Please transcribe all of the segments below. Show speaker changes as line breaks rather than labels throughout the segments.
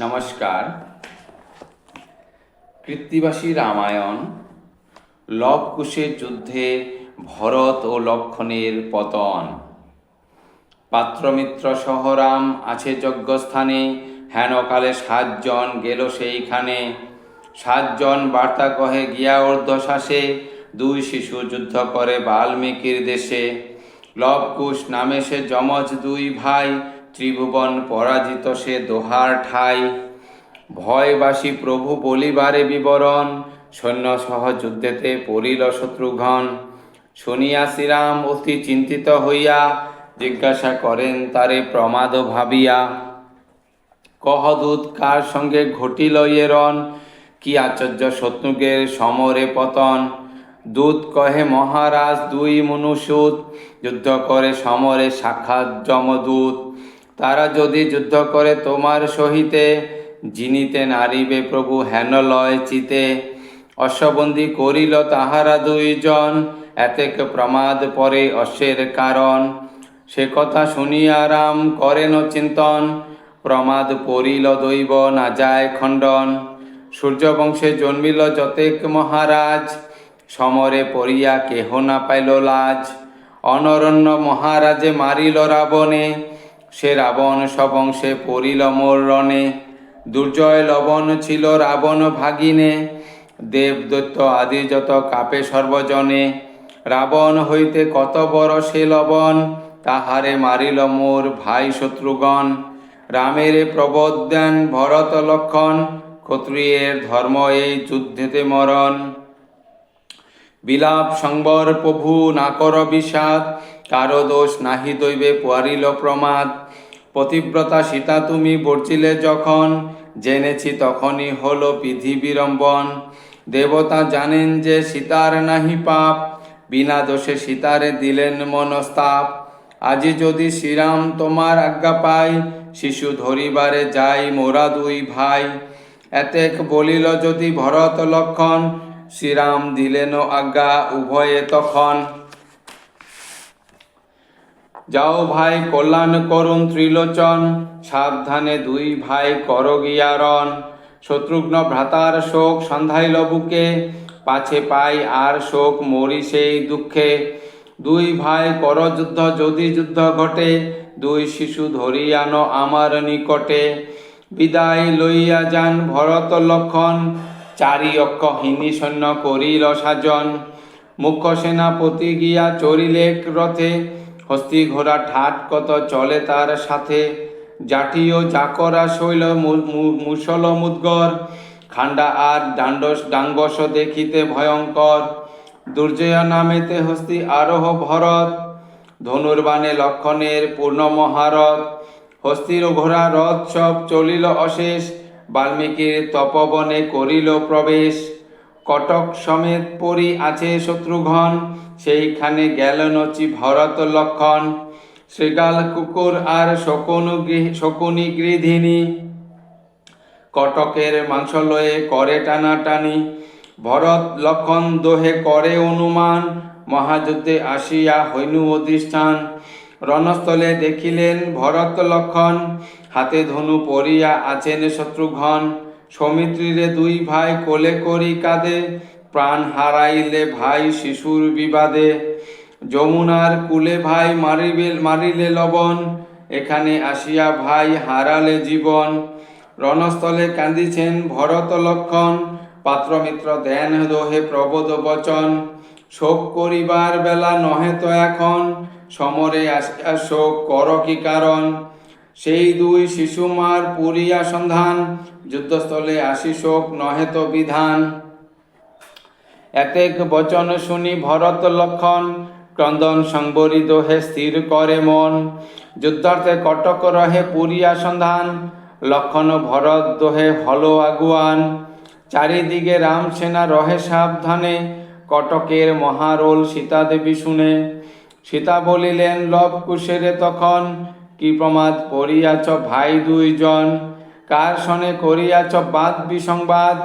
নমস্কার। কৃত্তিবাসী রামায়ণ লবকুশের যুদ্ধে ভরত ও লক্ষণের পতন। পাত্রমিত্র সহরাম আছে যজ্ঞস্থানে, হেনকালে সাতজন গেল সেইখানে। সাতজন বার্তা কহে, গিয়া ঊর্ধ্বশ্বাসে দুই শিশু যুদ্ধ করে বাল্মীকির দেশে। লবকুশ নামে সে যমজ দুই ভাই ত্রিভুবন পরাজিত সে দোহার ঠাই। ভয়বাসী প্রভু বলিবারে বিবরণ, সৈন্য সহ যুদ্ধেতে পড়িল শত্রুঘ্ন। শুনিয়া শ্রীরাম অতি চিন্তিত হইয়া জিজ্ঞাসা করেন, তারে প্রমাদ ভাবিয়া কহদূত কার সঙ্গে ঘটিল এরণ কি আশ্চর্য শত্রুগের সমরে পতন দূত কহে, মহারাজ, দুই মনুষ্যুত যুদ্ধ করে সমরে সাক্ষাৎ যমদূত। তারা যদি যুদ্ধ করে তোমার সহিতে, জিনিতে নারিবে প্রভু হেন লয় চিতে। অশ্ববন্দী করিল তাহারা দুইজন, এতেক প্রমাদ পরে অশ্বের কারণ। সে কথা শুনিয়া রাম করেন চিন্তন, প্রমাদ পড়িল দৈব না যায় খণ্ডন। সূর্যবংশে জন্মিল যতেক মহারাজ, সমরে পড়িয়া কেহ না পাইল লাজ। অনরণ্য মহারাজে মারিল রাবণে সে রাবণ সবংশে পড়িল মোর রণে। দুর্জয় লবণ ছিল রাবণ ভাগিনে। দেবদত্ত আদি যত কাপে সর্বজনে। রাবণ হইতে কত বড় সে লবণ, তাহারে মারিল মোর ভাই শত্রুগণ। রামের প্রবোধ ভরত লক্ষণ, ক্ষত্রিয়ের ধর্ম এই যুদ্ধেতে মরণ। বিলাপ সংবর প্রভু না কর বিষাদ, কারও দোষ নাহি দৈবে পারিল প্রমাদ। পতিব্রতা সীতা তুমি বর্চিলে যখন, জেনেছি তখনই হলো বিধি বিড়ম্বন দেবতা জানেন যে সীতার নাহি পাপ, বিনা দোষে সীতারে দিলেন মনস্তাপ। আজি যদি শ্রীরাম তোমার আজ্ঞা পাই শিশু ধরিবারে যাই মোরা দুই ভাই। এতেক বলিল যদি ভরত লক্ষণ, শ্রীরাম দিলেন আজ্ঞা উভয়ে তখন। যাও ভাই কল্যাণ করুন ত্রিলোচন, সাবধানে দুই ভাই কর গিয়ারণ শত্রুঘ্ন ভ্রাতার শোক সন্ধাইল বুকে, পাছে পাই আর শোক মরি সেই দুঃখে। দুই ভাই কর যুদ্ধ যদি যুদ্ধ ঘটে, দুই শিশু ধরিয়ান আমার নিকটে। বিদায় লইয়া যান ভরত লক্ষণ, চারি অক্ষ হিনী সৈন্য করিল সাজন। মুখ্য সেনাপতি গিয়া চরিলেক রথে হস্তি ঘোড়া ঠাট কত চলে তার সাথে জাতীয় চাকরা শৈল মুসল মুদ্গর খান্ডা আর ডান্ডস ডাঙ্গস দেখিতে ভয়ঙ্কর। দুর্জয় নামেতে হস্তি আরোহ ভরত ধনুর্বাণে লক্ষণের পূর্ণ মহারথ। হস্তির ঘোড়া রথ সব চলিল অশেষ, বাল্মীকির তপবনে করিল প্রবেশ। কটক সমেত পরি আছে শত্রুঘ্ন সেইখানে গেল নচি ভরত লক্ষণ। শ্রীগাল কুকুর আর শকুন শকুনি গৃধিনী কটকের মাংস লয়ে করে টানাটানি। ভরত লক্ষণ দোহে করে অনুমান, মহাযুদ্ধে আসিয়া হইনু অধিষ্ঠান। রণস্থলে দেখিলেন ভরত লক্ষণ, হাতে ধনু পরিয়া আছেন শত্রুঘ্ন। সৌমিত্রীরে দুই ভাই কোলে করি কাঁদে প্রাণ হারাইলে ভাই শিশুর বিবাদে, যমুনার কুলে ভাই মারিবে, মারিলে লবণ, এখানে আসিয়া ভাই হারালে জীবন। রণস্থলে কান্দিছেন ভরত লক্ষণ, পাত্রমিত্র দেন দোহে প্রবোধ বচন। শোক করিবার বেলা নহে তো এখন, সমরে আসিয়া শোক কর কি কারণ? সেই দুই শিশুমার পুরিয়া সন্ধান, যুদ্ধস্থলে আসি শোক নহে তো বিধান। এতেক বচন শুনি ভরত লক্ষণ, ক্রন্দন সংবরিত হে স্থির করে মন। যুদ্ধার্থে কটক রহে পুরিয়া সন্ধান, লক্ষণ ভরত দোহে হল আগুয়ান। চারিদিকে রাম সেনা রহে সাবধানে, কটকের মহারোল সীতা দেবী শুনে। সীতা বলিলেন, লব কুশেরে তখন, কি প্রমাদ করিয়াছ ভাই দুইজন? কার সনে করিয়াছ বাদ বিসংবাদ?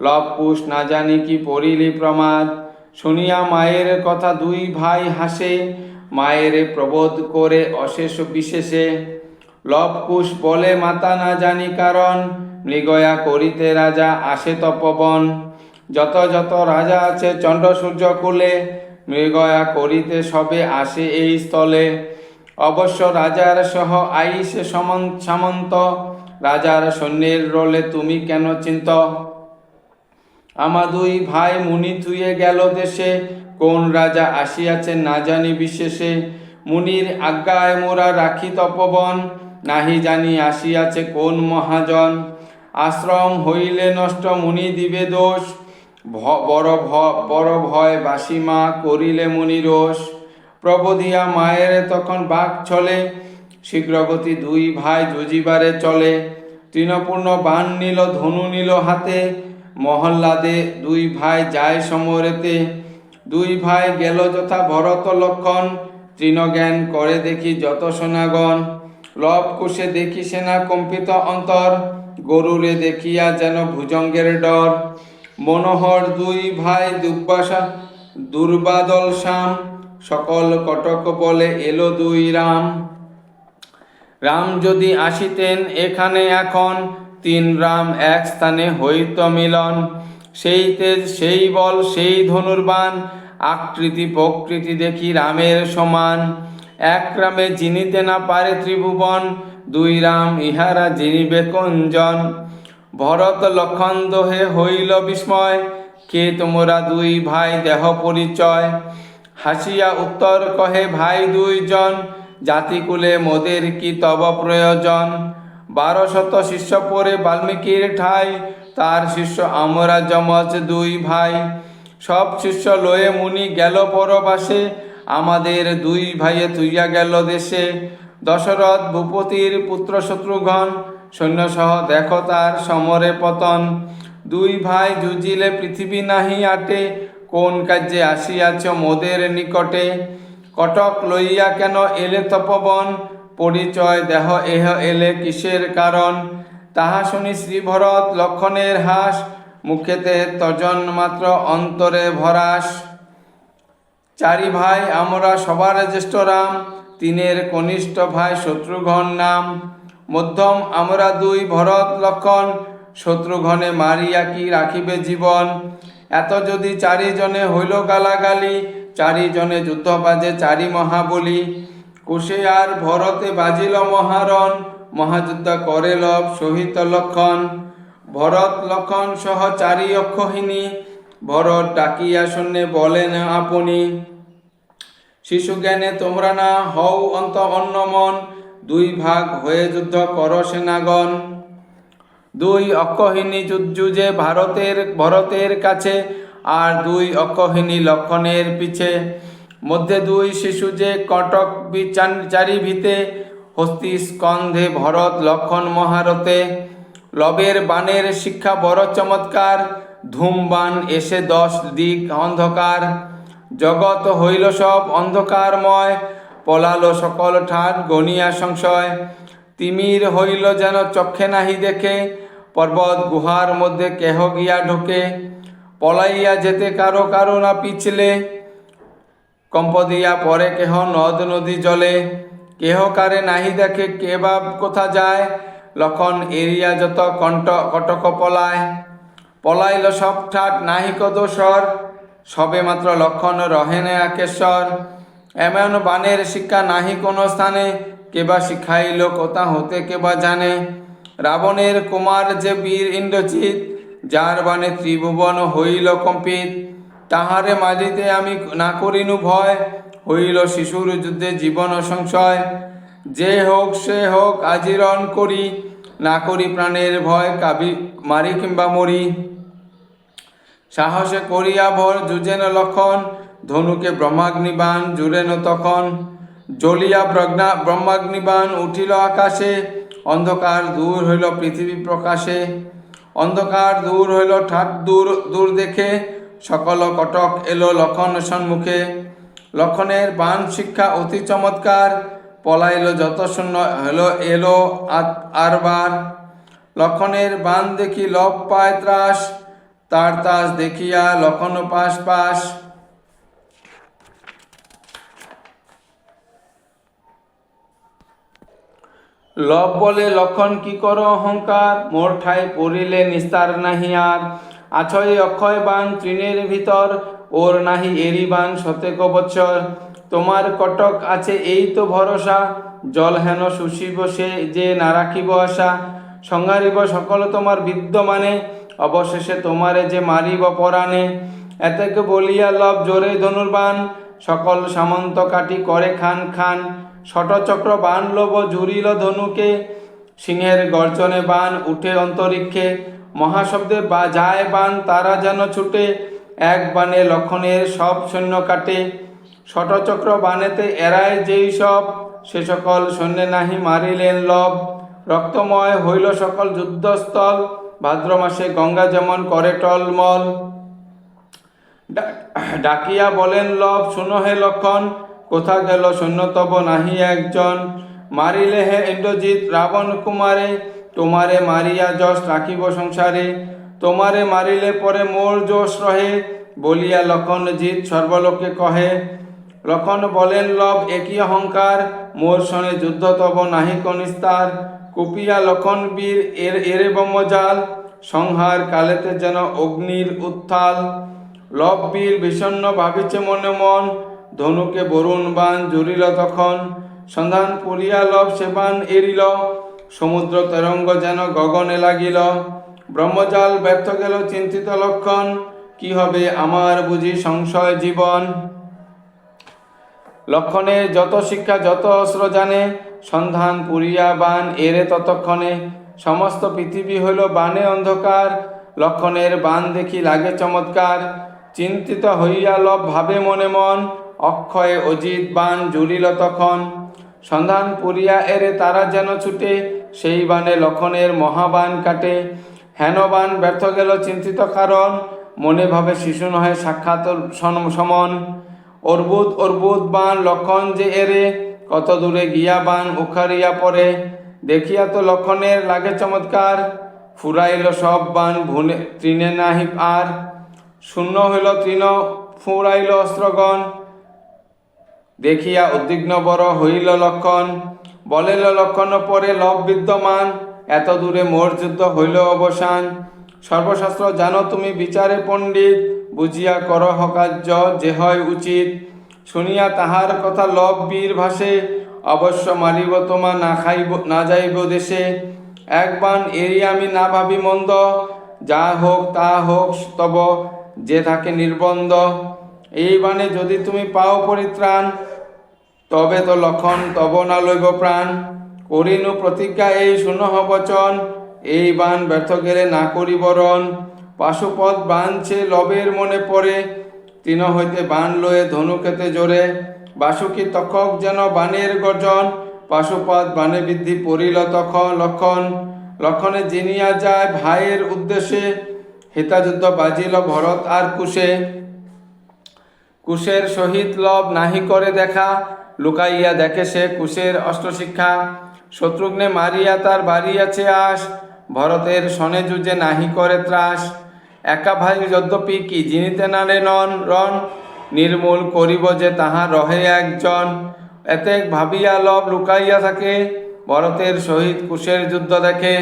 লব কুশ না জানি কি পড়িলি প্রমাদ। শুনিয়া মায়ের কথা দুই ভাই হাসে, মায়ের প্রবোধ করে অশেষ বিশেষে। লবকুশ বলে, মাতা না জানি কারণ, মৃগয়া করিতে রাজা আসে তপবন। যত যত রাজা আছে চন্দ্র সূর্য কুলে, মৃগয়া করিতে সবে আসে এই স্থলে। অবশ্য রাজার সহ আইসে সমন- সামন্ত রাজার সৈন্যের রোলে তুমি কেন চিন্ত? আমা দুই ভাই মুনি থুয়ে গেল দেশে, কোন রাজা আসিয়াছে না জানি বিশেষে। মুনির আজ্ঞায় মোরা রাখি তপবন, নাহি জানি আসিয়াছে কোন মহাজন। আশ্রম হইলে নষ্ট মুনি দিবে দোষ বড় ভ- বড় ভয় বাসিমা করিলে মুনি রোষ। প্রবোধিয়া মায়ের তখন বাঘ চলে, শীঘ্রগতি দুই ভাই যুজিবারে চলে। তৃণপূর্ণ বান নিল, ধনু নিল হাতে মহল্লাদে দুই ভাই যায় সমরেতে। দুই ভাই গেল যথা ভরত লক্ষণ, তৃণজ্ঞান করে দেখি যত সোনাগণ। লব কুশে দেখি সেনা কম্পিত অন্তর, গরুরে দেখিয়া যেন ভুজঙ্গের ডর। মনোহর দুই ভাই দুর্বাসা, দুর্বাদল শ্যাম সকল কটক বলে এলো দুই রাম। রাম যদি আসিতেন এখানে এখন তিন রাম এক স্থানে হইত মিলন। সেই তেজ, সেই বল, সেই ধনুর্বাণ, আকৃতি প্রকৃতি দেখি রামের সমান। এক রামে জিনিতে না পারে ত্রিভুবন, দুই রাম ইহারা জিনিবে কঞ্জন। ভরত লক্ষণ দোহে হইল বিস্ময়, কে তোমরা দুই ভাই দেহ পরিচয়? হাসিয়া উত্তর কহে, ভাই দুইজন, জাতিকুলে মোদের কি তব প্রয়োজন? বারো শত শিষ্য পরে বাল্মীকির ঠাই, তার শিষ্য আমরা যমজ দুই ভাই। সব শিষ্য লয়ে মুনি গেল পরবাসে, আমাদের দুই ভাইয়ে তুইয়া গেল দেশে। দশরথ ভূপতির পুত্র শত্রুঘ্ন, সৈন্যসহ দেখো তার সমরে পতন। দুই ভাই যুজিলে পৃথিবী নাহি আটে, কোন কার্যে আসিয়াছ মোদের নিকটে? কটক লইয়া কেন এলে তপবন? পরিচয় দেহ এহ এলে কিসের কারণ? তাহা শুনি শ্রীভরত লক্ষণের হাস, মুখেতে তজন মাত্র অন্তরে ভরাস। চারি ভাই, আমরা সবার জ্যেষ্ঠ রাম, তিনের কনিষ্ঠ ভাই শত্রুঘ্ন নাম। মধ্যম আমরা দুই ভরত লক্ষণ, শত্রুঘ্নে মারিয়া কি রাখিবে জীবন? এত যদি চারিজনে হইল গালাগালি, চারিজনে যুদ্ধ বাজে চারি মহাবলী। কুশে আর ভরতে বাজিল মহারণ, মহাযুদ্ধ করে লব সহিত লক্ষণ। ভরত লক্ষণ সহ চারি অক্ষহিনী ভরত ডাকিয়া শুনে বলেন আপনি, শিশু জ্ঞানে তোমরা না হও অন্ত অন্নমন দুই ভাগ হয়ে যুদ্ধ কর সেনাগণ। দুই অক্ষহিনী যুদ্ধে ভারতের, ভরতের কাছে, আর দুই অক্ষহিনী লক্ষণের পিছে। মধ্যে দুই শিশু যে কটক বিচান- চারি ভিতে হস্তি স্কন্ধে ভরত লক্ষণ মহারতে লবের বানের শিক্ষা বড় চমৎকার ধূমবান এসে দশ দিক অন্ধকার। জগৎ হইল সব অন্ধকারময়, পলালো সকল ঠাট গনিয়া সংশয়। তিমির হইল যেন চক্ষে নাহি দেখে, পর্বত গুহার মধ্যে কেহ গিয়া ঢোকে। পলাইয়া যেতে কারও কারও না পিছলে। কম্প দিয়া পরে কেহ নদ নদী জলে, কেহ কারে নাহি দেখে কে বা কোথা যায় লক্ষণ এরিয়া যত কণ্ঠ কটক পলায়। পলাইল সব ঠাট নাহি কদোসর সবে মাত্র লক্ষণ রহেনে আকেশ্বর এমন বানের শিক্ষা নাহি কোনো স্থানে কেবা শিখাইল কোথা হতে কেবা জানে। রাবণের কুমার যে বীর ইন্দ্রজিৎ, যার বাণে ত্রিভুবন হইল কম্পিত। তাহারে মারিতে আমি না করিনু ভয়, হইল শিশুর যুদ্ধে জীবন সংশয় যে হোক সে হোক আজিরণ করি, না করি প্রাণের ভয়, কাবি মারি কিংবা মরি। সাহসে করিয়া ভর যুজেন লক্ষণ, ধনুকে ব্রহ্মাগ্নিবাণ জুড়েন তখন। জ্বলিয়া প্রজ্ঞা ব্রহ্মাগ্নিবাণ উঠিল আকাশে, অন্ধকার দূর হইল পৃথিবী প্রকাশে। অন্ধকার দূর হইল ঠাট দূর দূর দেখে সকল কটক এলো লক্ষণ সম্মুখে লক্ষণের বাণ শিক্ষা অতি চমৎকার, পলাইল যত শূন্য এলো আ- আরবার লক্ষণের বাণ দেখি লব পায় ত্রাস, তার তাস দেখিয়া লক্ষণ পাশ পাশ। লব বলে লক্ষণ কি কর অহংকার? মোর ঠাই পড়িলে নিস্তার নাহি আর। আছয় অক্ষয় বান তৃণের ভিতর, ওর নাহি এরি বান শতেক বছর। তোমার কটক আছে এই তো ভরসা, জল হেন শুষিব সে যে না রাখিব আশা। সংহারিব সকল তোমার বিদ্যমানে, অবশেষে তোমারে যে মারিব পরাণে। এতেক বলিয়া লব জোরে ধনুর্বান সকল সামন্ত কাটি করে খান খান। ষটচক্র বান লব জুড়িল ধনুকে, সিংহের গর্জনে বান উঠে অন্তরিক্ষে। মহাশব্দে বা যায় বান, তারা যেন ছুটে। এক বানে লক্ষণের সব সৈন্য কাটে। ষটচক্র বানেতে এরায় যেই সব। সে সকল সৈন্যে নাহি মারিলেন লব রক্তময় হইল সকল যুদ্ধস্থল। ভাদ্র মাসে গঙ্গা যেমন করে টলমল। ডাকিয়া বলেন লব শুনো হে লক্ষণ, কোথা গেল সৈন্যতব নাহি একজন? মারিলে হে ইন্দ্রজিৎ, রাবণ কুমারে তোমারে মারিয়া যশ রাখিব সংসারে, তোমারে মারিলে পরে মোর যশ রহে, বলিয়া লক্ষণ জিৎ সর্বলোকে কহে লক্ষণ বলেন, লব একই অহংকার, মোর সনে যুদ্ধ তব নাহি কনিস্তার, কুপিয়া লক্ষণ বীর এর এরে বমজাল সংহার কালেতে যেন অগ্নির উত্থাল। লব বীর বিষণ্ণ ভাবিছে মনে মন, ধনুকে বরুণ বান জুড়িল তখন, সন্ধান পুরিয়া লব সেবান এরিল সমুদ্র তরঙ্গ যেন গগনে লাগিল। ব্রহ্মজাল ব্যর্থ গেল চিন্তিত লক্ষণ। কি হবে আমার বুঝি সংশয় জীবন? লক্ষণের যত শিক্ষা, যত অস্ত্র জানে, সন্ধান, পুরিয়া, বান, এরে ততক্ষণে। সমস্ত পৃথিবী হইল বানে অন্ধকার। লক্ষণের বান দেখি লাগে চমৎকার। চিন্তিত হইয়া লব ভাবে মনে মন, অক্ষয়ে অজিত বান জুড়িল তখন। সন্ধান, পুরিয়া, এরে তারা যেন ছুটে সেই বানে লক্ষণের মহাবান কাটে। হেন বান ব্যর্থ গেল চিন্তিত কারণ, মনে ভাবে শিশু নহে সাক্ষাৎ সমন। অর্বুদ অর্বুদ বান লক্ষণ যে এরে, কত দূরে গিয়া বান উখারিয়া পড়ে। দেখিয়া তো লক্ষণের লাগে চমৎকার, ফুরাইল সব বান ভুনে তৃণে নাহি আর। শূন্য হইল তৃণ, ফুরাইল অস্ত্রগণ। দেখিয়া উদ্বিগ্ন বড় হইল লক্ষণ। বলিল, লক্ষণ পরে লব বিদ্যমান, এত দূরে মোর যুদ্ধ হইল অবসান। সর্বশাস্ত্র জানো তুমি, বিচারে পণ্ডিত, বুঝিয়া কর হকার্য, যে হয় উচিত। শুনিয়া তাহার কথা লব বীর ভাসে, অবশ্য মারিব তোমা, না খাইব, না যাইব দেশে। একবান এরি আমি না ভাবি মন্দ, যা হোক তা হোক তব, যে থাকে নির্বন্ধ। এই বাণে যদি তুমি পাও পরিত্রাণ তবে তো লক্ষণ তব না লইব প্রাণ। করিনু প্রতিজ্ঞা এই শুনহ বচন, এই বান ব্যর্থ গেলে না করি বরণ। পাশুপদ বানছে লবের মনে পড়ে, তিন হইতে বান লয়ে ধনুকেতে জোরে। বাসুকি তখক যেন বানের গর্জন, পাশুপদ বানে বৃদ্ধি পড়িল তখন লক্ষণ। লক্ষণে জিনিয়া যায় ভাইয়ের উদ্দেশ্যে, হিতাযুদ্ধ বাজিল ভরত আর কুশে। কুশের সহিত লব নাহি করে দেখা লুকাইয়া দেখে সে কুশের অষ্টশিক্ষা। শত্রুঘ্নে মারিয়া তার বাড়িয়াছে আস ভরতের সনে যুজে নাহি করে ত্রাস। একা ভাই যদ্যপি কি জিনিতে নারে নন রন নির্মূল করিব যে তাহা রহে একজন। এতে ভাবিয়া লব লুকাইয়া থাকে, ভরতের সহিত কুশের যুদ্ধ দেখে।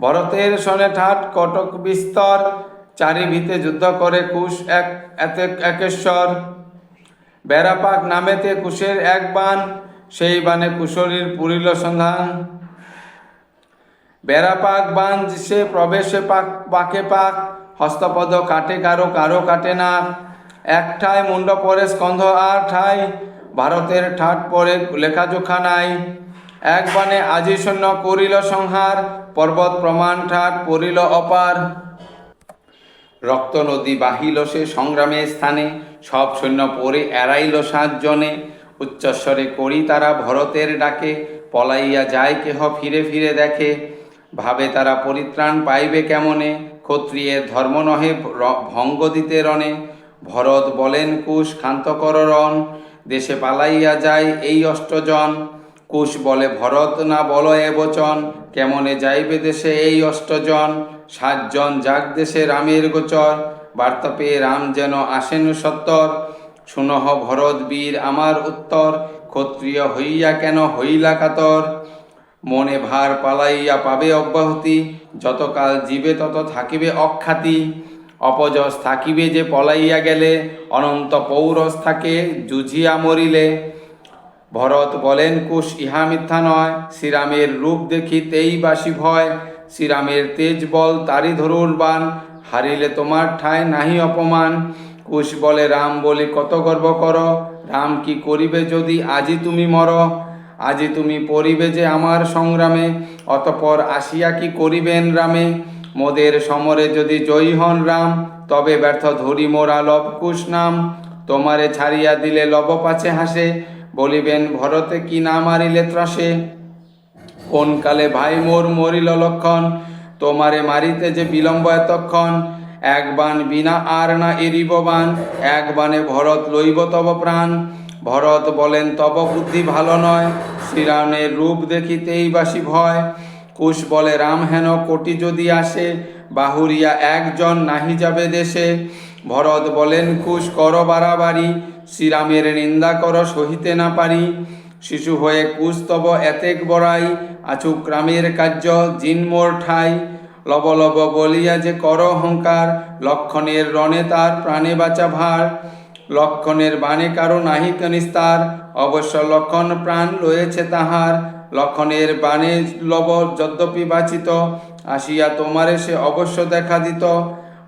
ভরতের সনে ঠাট কটক বিস্তর চারি ভিতে যুদ্ধ করে কুশ এক এতে একেশ্বর। বেড়াপাক নামেতে কুশের এক বান, সেই বানে কুশরীর পুরিল সন্ধান। বেড়াপাক বান সে প্রবেশে পাক, পাকে পাক, হস্তপদ কাটে কারও কারও কাটে না। এক ঠায় মুন্ড পরে স্কন্ধ, আর ঠাই ভারতের ঠাট পরে লেখাজোখা নাই। এক বানে আজি শূন্য করিল সংহার, পর্বত প্রমাণ ঠাট পড়িল অপার। রক্ত নদী বাহিল সে সংগ্রামের স্থানে, সব সৈন্য পরে এড়াইল সাতজনে। উচ্চস্বরে করি তারা ভরতের ডাকে, পলাইয়া যায় কেহ ফিরে ফিরে দেখে। ভাবে তারা পরিত্রাণ পাইবে কেমনে? ক্ষত্রিয়ের ধর্ম নহে ভঙ্গ দিতে রণে। ভরত বলেন, কুশ ক্ষান্ত রণ, দেশে পালাইয়া যায় এই অষ্টজন। কুশ বলে, ভরত না বল এ বচন, কেমনে যাইবে দেশে এই অষ্টজন? সাতজন যাক দেশে রামের গোচর। বার্তা পেয়ে রাম যেন আসেন সত্তর। শুনহ ভরত বীর, আমার উত্তর। ক্ষত্রিয় হইয়া কেন হইলা কাতর? মনে ভার পালাইয়া পাবে অব্যাহতি। যতকাল জীবে তত থাকিবে অখ্যাতি অপযশ থাকিবে যে পলাইয়া গেলে, অনন্ত পৌরস থাকে জুঝিয়া মরিলে। ভরত বলেন, কুশ ইহা মিথ্যা নয়। শ্রীরামের রূপ দেখি তেই বাসি ভয়। শ্রীরামের তেজ বল তারি ধরুর বান, হারিলে তোমার ঠায় নাহি অপমান। কুশ বলে, রাম বলি, কত গর্ব কর? রাম কি করিবে যদি আজি তুমি মর? আজি তুমি পড়িবে যে আমার সংগ্রামে, অতপর আসিয়া কি করিবেন রামে? মোদের সমরে যদি জয়ী হন রাম, তবে ব্যর্থ ধরি মোরা লব কুশ নাম। তোমারে ছাড়িয়া দিলে লব পাছে হাসে, বলিবেন, ভরতে কি না মারিলে ত্রাসে? কোন কালে ভাই মোর মরিল লক্ষণ? তোমারে মারিতে যে বিলম্ব এতক্ষণ? এক বান বিনা আর না এরিব বান এক বানে ভরত লইব তব প্রাণ। ভরত বলেন, তব বুদ্ধি ভালো নয়। শ্রীরামের রূপ দেখিতেই বাসি ভয়। কুশ বলে, রাম হেন কোটি যদি আসে, বাহুরিয়া একজন নাহি যাবে দেশে। ভরত বলেন, কুশ কর বাড়াবাড়ি, শ্রীরামের নিন্দা কর সহিতে না পারি। শিশু হয়ে কুস্তব এতেক বড়াই আচুক রামের কার্য জিনমোর ঠাই। লব লব বলিয়া যে কর অহংকার, লক্ষণের রণে তার প্রাণে বাঁচা ভার। লক্ষণের বাণে কারও নাহিত নিস্তার, অবশ্য লক্ষণ প্রাণ রয়েছে তাহার। লক্ষণের বাণে লব যদ্যপি বাঁচিত, আসিয়া তোমারে সে অবশ্য দেখা দিত।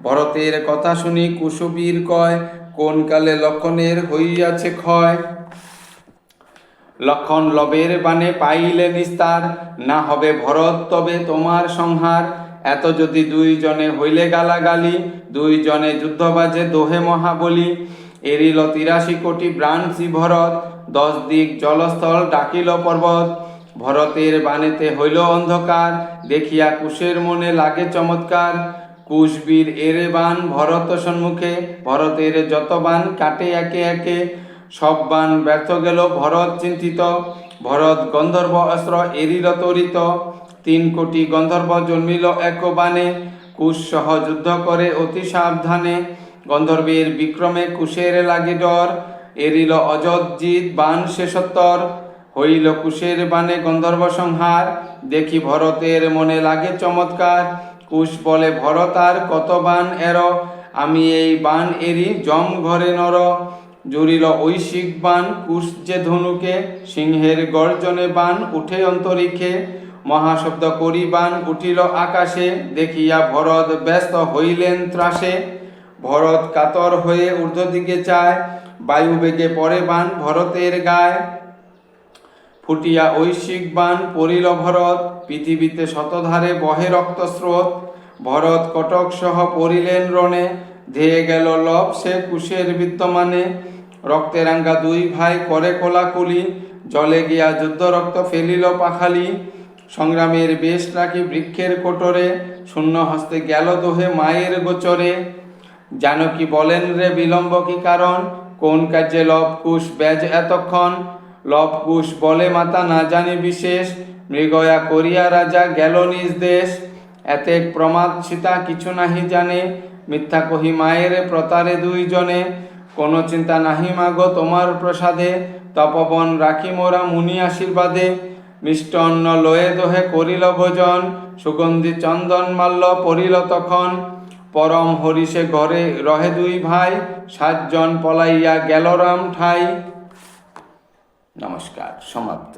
ভরতের কথা শুনি কুসুবীর কয়, কোন কালে লক্ষণের হইয়াছে ক্ষয়? লক্ষণ লবের বানে পাইলে নিস্তার, না হবে ভরত তবে তোমার সংহার। এত যদি দুইজনে হইলে গালাগালি দুইজনে যুদ্ধবাজে দোহে মহাবলী। এরিল তিরাশি কোটি ব্রাঞ্চি ভরত, দশ দিক জলস্থল ডাকিল পর্বত। ভরতের বানেতে হইল অন্ধকার, দেখিয়া কুশের মনে লাগে চমৎকার। কুশবীর এরে বান ভরত সম্মুখে, ভরতের যত বান কাটে একে একে। সব বান ব্যর্থ গেল, ভরত চিন্তিত। ভরত গন্ধর্ব অস্ত্র এরিল তরিত তিন কোটি গন্ধর্ব জন্মিল এক বানে। কুশ সহ যুদ্ধ করে অতি সাবধানে। গন্ধর্বের বিক্রমে কুশের লাগে ডর। এরিল অযজ্জিৎ বান শেষোত্তর। হইল কুশের বানে গন্ধর্ব সংহার। দেখি ভরতের মনে লাগে চমৎকার। কুশ বলে, ভরত, আর কত বান এর? আমি এই বান এরি জম ঘরে নর। জুড়িল ঐশিক বান কুশ যে ধনুকে, সিংহের গর্জনে বান উঠে অন্তরিক্ষে, মহাশব্দ করি বান উঠিল আকাশে, দেখিয়া ভরত ব্যস্ত হইলেন ত্রাসে। ভরত কাতর হয়ে ঊর্ধ্ব দিকে চায়, বায়ু বেগে পরে বান ভরতের গায়। ফুটিয়া ঐশিক বান পড়িল ভরত, পৃথিবীতে শতধারে বহে রক্তস্রোত। ভরত কটক সহ পড়িলেন রণে ধেয়ে গেল লব সে কুশের বিদ্যমানে। রক্তে রাঙ্গা দুই ভাই করে কোলাকুলি। জলে গিয়া যুদ্ধ রক্ত ফেলিল পাখালি। সংগ্রামের বেশ রাখি বৃক্ষের কোটরে। শূন্য হস্তে গেল দোহে মায়ের গোচরে। জানকী বলেন রে বিলম্ব কি কারণ? কোন কার্যে লব কুশ ব্যাজ এতক্ষণ? লব কুশ বলে মাতা না জানি বিশেষ। মৃগয়া করিয়া রাজা গেল নিজ দেশ। এতে প্রমাদ সীতা কিছু নাহি জানে। মিথ্যা কহি মায়ের প্রতারে দুইজনে, কোনো চিন্তা নাহি মাগো তোমার প্রসাদে। তপবন রাখি মোরা মুনি আশীর্বাদে। মিষ্টন্ন লয়ে দোহে করিল ভোজন, সুগন্ধি চন্দন মাল্য পড়িল তখন। পরম হরিষে ঘরে রহে দুই ভাই, সাতজন পলাইয়া গেল রাম ঠাই নমস্কার, সমাপ্ত।